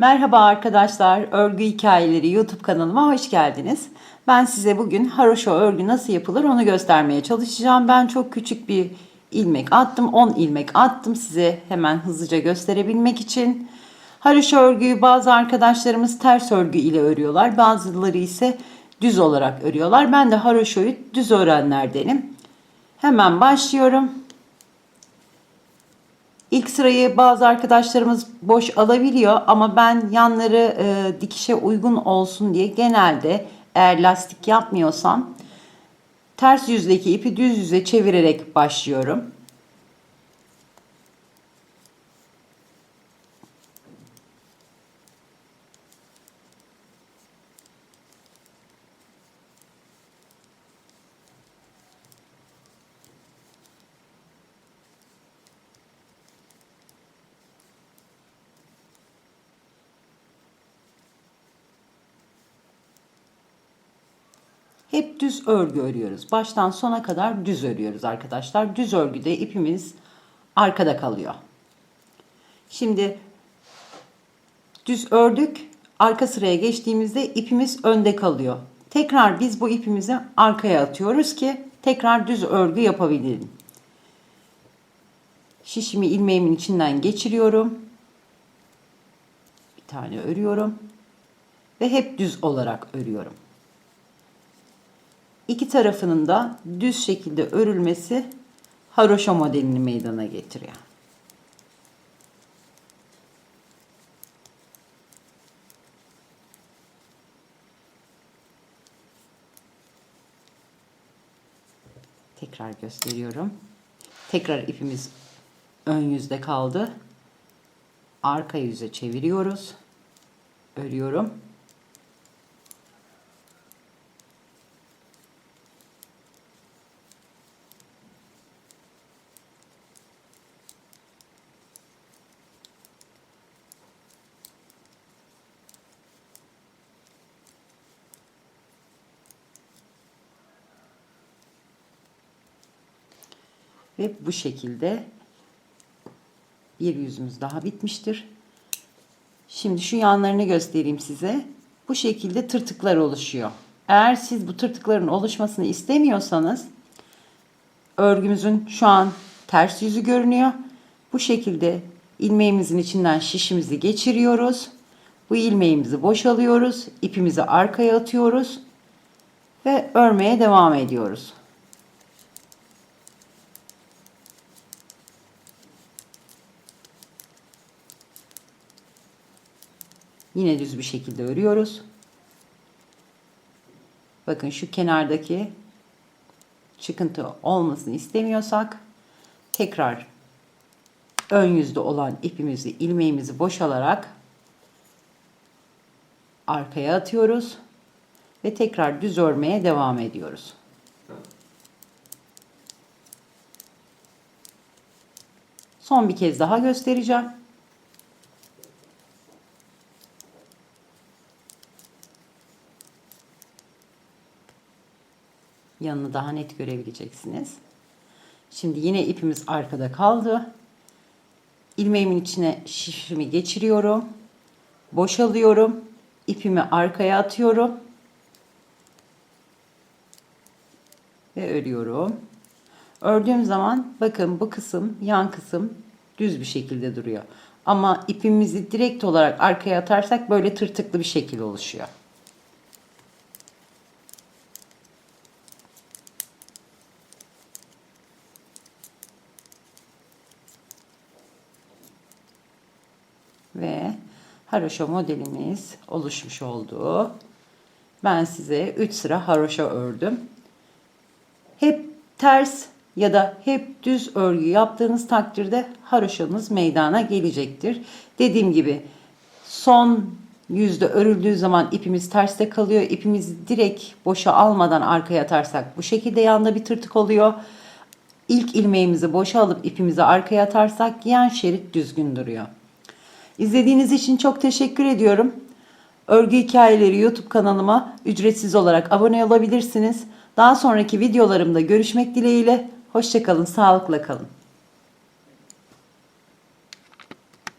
Merhaba arkadaşlar, Örgü Hikayeleri YouTube kanalıma hoş geldiniz. Ben size bugün haroşa örgü nasıl yapılır onu göstermeye çalışacağım. Ben çok küçük bir ilmek attım, 10 ilmek attım size hemen hızlıca gösterebilmek için. Haroşa örgüyü bazı arkadaşlarımız ters örgü ile örüyorlar, bazıları ise düz olarak örüyorlar. Ben de haroşoyu düz öğrenlerdenim. Hemen başlıyorum. İlk sırayı bazı arkadaşlarımız boş alabiliyor ama ben yanları e, dikişe uygun olsun diye genelde eğer lastik yapmıyorsam ters yüzdeki ipi düz yüze çevirerek başlıyorum. Hep düz örgü örüyoruz. Baştan sona kadar düz örüyoruz arkadaşlar. Düz örgüde ipimiz arkada kalıyor. Şimdi düz ördük. Arka sıraya geçtiğimizde ipimiz önde kalıyor. Tekrar biz bu ipimizi arkaya atıyoruz ki tekrar düz örgü yapabilelim. Şişimi ilmeğimin içinden geçiriyorum. Bir tane örüyorum ve hep düz olarak örüyorum. İki tarafının da düz şekilde örülmesi haroşa modelini meydana getiriyor. Tekrar gösteriyorum. Tekrar ipimiz ön yüzde kaldı. Arka yüze çeviriyoruz. Örüyorum. Ve bu şekilde bir yüzümüz daha bitmiştir. Şimdi şu yanlarını göstereyim size. Bu şekilde tırtıklar oluşuyor. Eğer siz bu tırtıkların oluşmasını istemiyorsanız örgümüzün şu an ters yüzü görünüyor. Bu şekilde ilmeğimizin içinden şişimizi geçiriyoruz. Bu ilmeğimizi boşalıyoruz. ipimizi arkaya atıyoruz ve örmeye devam ediyoruz. Yine düz bir şekilde örüyoruz. Bakın şu kenardaki çıkıntı olmasını istemiyorsak tekrar ön yüzde olan ipimizi, ilmeğimizi boşalarak arkaya atıyoruz ve tekrar düz örmeye devam ediyoruz. Son bir kez daha göstereceğim. Yanını daha net görebileceksiniz. Şimdi yine ipimiz arkada kaldı. İlmeğimin içine şişimi geçiriyorum. Boşalıyorum. İpimi arkaya atıyorum. Ve örüyorum. Ördüğüm zaman bakın bu kısım yan kısım düz bir şekilde duruyor. Ama ipimizi direkt olarak arkaya atarsak böyle tırtıklı bir şekil oluşuyor. Ve haroşa modelimiz oluşmuş oldu. Ben size 3 sıra haroşa ördüm. Hep ters ya da hep düz örgü yaptığınız takdirde haroşanız meydana gelecektir. Dediğim gibi son yüzde örüldüğü zaman ipimiz terste kalıyor. İpimizi direkt boşa almadan arkaya atarsak bu şekilde yanda bir tırtık oluyor. İlk ilmeğimizi boşa alıp ipimizi arkaya atarsak yan şerit düzgün duruyor. İzlediğiniz için çok teşekkür ediyorum. Örgü Hikayeleri YouTube kanalıma ücretsiz olarak abone olabilirsiniz. Daha sonraki videolarımda görüşmek dileğiyle. Hoşçakalın, sağlıkla kalın.